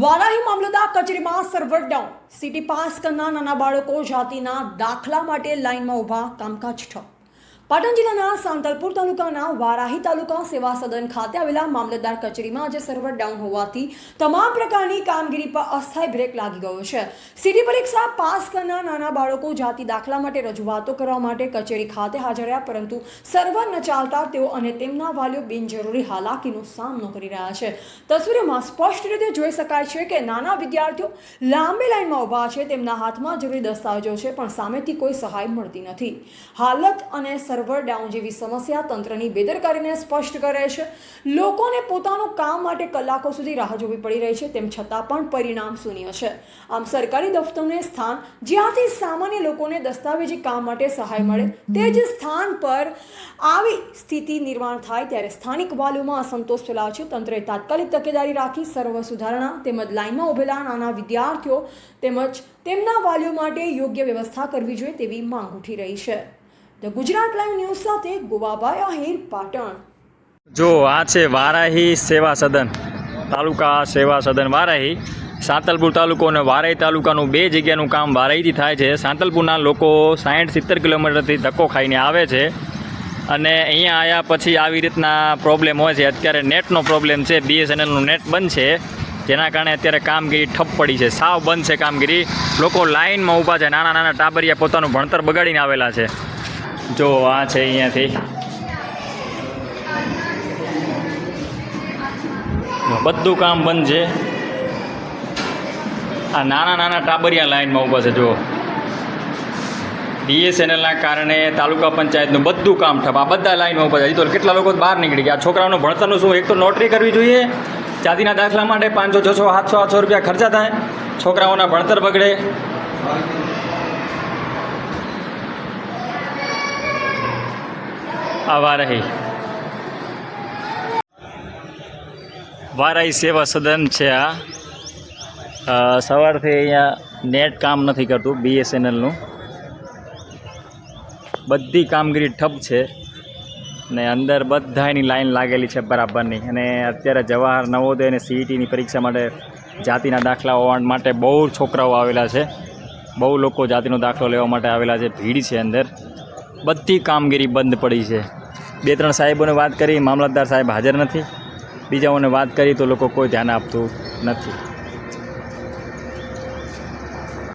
વારાહી મામલતદાર કચેરીમાં server down city pass કરનાર નાના બાળકો જાતિના દાખલા માટે લાઇનમાં ઊભા કામકાજ ઠપ. પાટણ જિલ્લાના સાંતલપુર તાલુકાના વારાહી તાલુકા સેવા સદન ખાતે આવેલા મામલતદાર કચેરીમાં આજે સર્વર ડાઉન હોવાથી તમામ પ્રકારની કામગીરી પર અસ્થાયી બ્રેક લાગી ગયો છે. સીટી પરીક્ષા પાસ કરનાર નાના બાળકો જાતિ દાખલા માટે રજૂઆતો કરવા માટે કચેરી ખાતે હાજર રહ્યા, પરંતુ સર્વર ન ચાલતા તેઓ અને તેમના વાલીઓ બિનજરૂરી હાલાકીનો સામનો કરી રહ્યા છે. તસવીરોમાં સ્પષ્ટ રીતે જોઈ શકાય છે કે નાના વિદ્યાર્થીઓ લાંબી લાઇનમાં ઊભા છે, તેમના હાથમાં જરૂરી દસ્તાવેજો છે, પણ સામેથી કોઈ સહાય મળતી નથી. હાલત અને સર્વર ડાઉન જેવી સમસ્યા તંત્રની બેદરકારીને સ્પષ્ટ કરે છે. લોકોને પોતાનું કામ માટે કલાકો સુધી રાહ જોવી પડી રહી છે, તેમ છતાં પણ પરિણામ શૂન્ય છે. આમ સરકારી દફતરને સ્થાન, જ્યાંથી સામાન્ય લોકોને દસ્તાવેજી કામ માટે સહાય મળે, તે જ સ્થાન પર આવી સ્થિતિ નિર્માણ થાય ત્યારે સ્થાનિક વાલીઓમાં અસંતોષ ફેલાવ છે તંત્રએ તાત્કાલિક તકેદારી રાખી સર્વ સુધારણા તેમજ લાઇનમાં ઉભેલા નાના વિદ્યાર્થીઓ તેમજ તેમના વાલીઓ માટે યોગ્ય વ્યવસ્થા કરવી જોઈએ તેવી માંગ ઉઠી રહી છે. ધ ગુજરાત લાઈવ ન્યૂઝ સાથે ગોવાભાઈ આહિર પાટણ. જો આ છે વારાહી સેવા સદન, તાલુકા સેવા સદન વારાહી. સાંતલપુર તાલુકો અને વારાહી તાલુકાનું બે જગ્યાનું કામ વારાહીથી થાય છે. સાંતલપુરના લોકો સાઠ સિત્તેર કિલોમીટરથી ધક્કો ખાઈને આવે છે અને અહીંયા આવ્યા પછી આવી રીતના પ્રોબ્લેમ હોય છે. અત્યારે નેટનો પ્રોબ્લેમ છે. બીએસએનએલનું નેટ બંધ છે. જેના કારણે અત્યારે કામગીરી ઠપ પડી છે. સાવ બંધ છે કામગીરી. લોકો લાઇનમાં ઊભા છે. નાના નાના ટાબરિયા પોતાનું ભણતર બગાડીને આવેલા છે. જો, આ છે અહીંયાથી. બધું કામ બંધ છે. આ નાના નાના ટાબરિયા લાઇનમાં ઊભા છે જો બીએસએનએલના કારણે તાલુકા પંચાયતનું બધું કામ ઠપ. આ બધા લાઇનમાં ઊભા છે. તો કેટલા લોકો બહાર નીકળી ગયા. છોકરાઓનું ભણતરનું શું? એક તો નોટરી કરવી જોઈએ. જાતિના દાખલા માટે પાંચસો, છસો, સાતસો, આઠસો રૂપિયા ખર્ચા થાય. છોકરાઓના ભણતર બગડે. આ વારાહી સેવા સદન છે આ. સવારથી અહીંયા નેટ કામ નથી કરતું બીએસએનએલનું બધી કામગીરી ઠપ છે ને અંદર બધાની લાઈન લાગેલી છે બરાબરની. અને અત્યારે જવાહર નવોદય અને સીઈટીની પરીક્ષા માટે જાતિના દાખલાઓ માટે બહુ છોકરાઓ આવેલા છે. બહુ લોકો જાતિનો દાખલો લેવા માટે આવેલા છે. ભીડ છે અંદર. બધી કામગીરી બંધ પડી છે. બે ત્રણ સાહેબોને વાત કરી, મામલતદાર સાહેબ હાજર નથી. બીજાઓને વાત કરી તો લોકો કોઈ ધ્યાન આપતું નથી.